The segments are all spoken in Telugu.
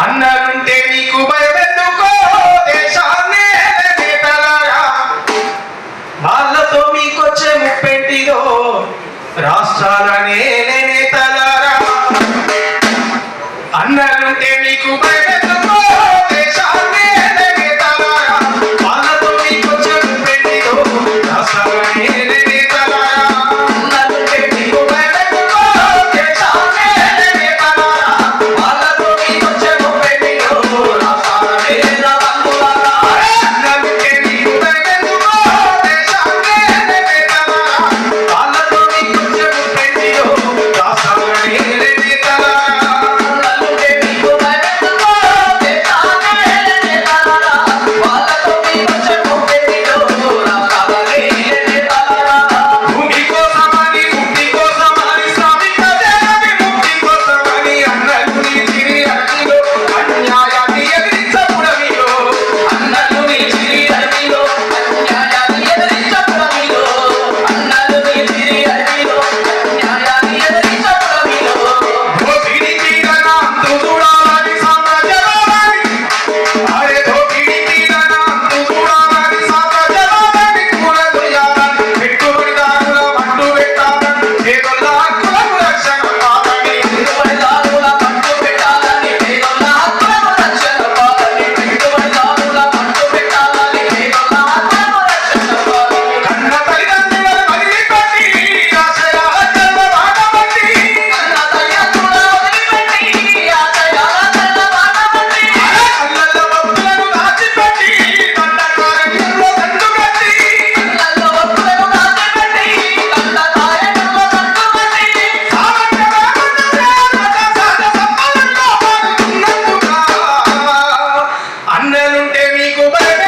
అన్నంటే నీకు భయపెందుకో దేశాన్నే నేతలరా వాళ్ళతో రాష్ట్రాలనే నేతలరా అన్నంటే నీకు భయపె baby, go baby.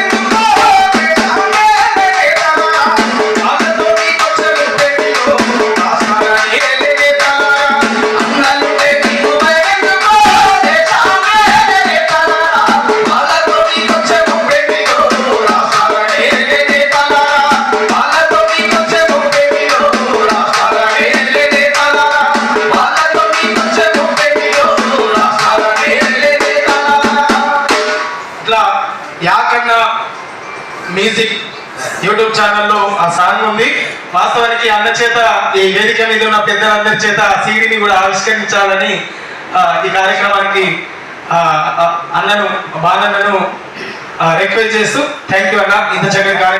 Music YouTube ఛానల్లో ఆ సాంగ్ ఉంది. వాస్తవానికి అన్న చేత ఈ వేదిక మీద ఉన్న పెద్దలందరి చేత ఆ సీడీని కూడా ఆవిష్కరించాలని ఈ కార్యక్రమానికి అన్నను బాధన్నను రిక్వెస్ట్ చేస్తూ థ్యాంక్ యూ అన్న. ఇంత చక్కటి కార్యక్రమం